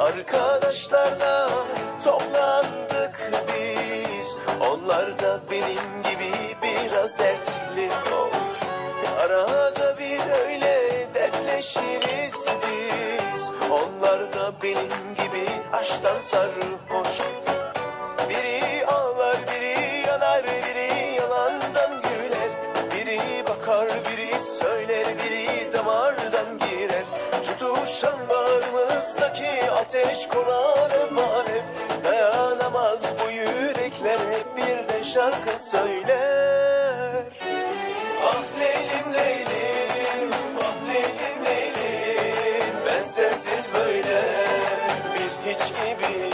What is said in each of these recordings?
Arkadaşlarla toplandık biz. Onlar da benim gibi biraz dertli of Arada bir öyle dertleşiriz biz. Onlar da benim gibi aşktan sarhoş şarkı söyler. Ah Leylim Leylim, ah Leylim Leylim. Ben sensiz böyle bir hiç gibiyim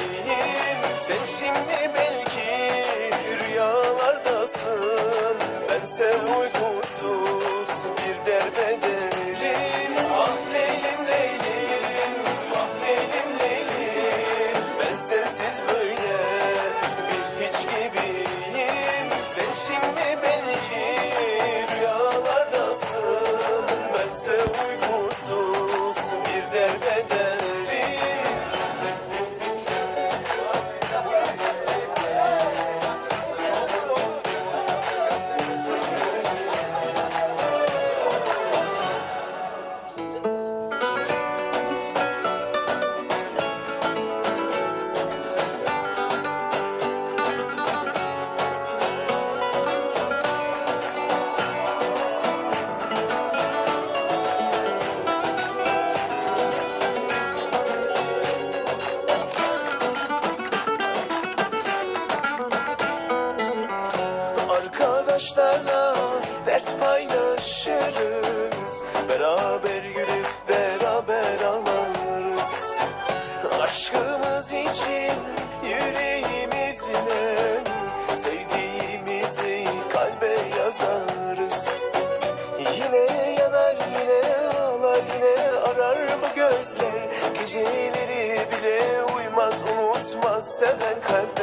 Arkadaşlarla dert paylaşırız. Beraber gülüp beraber ağlarız. Aşkımız için yüreğimizle Sevdiğimizi kalbe yazarız. Yine yanar yine ağlar yine arar bu gözler. Geceleri bile uyumaz unutmaz seven kalpler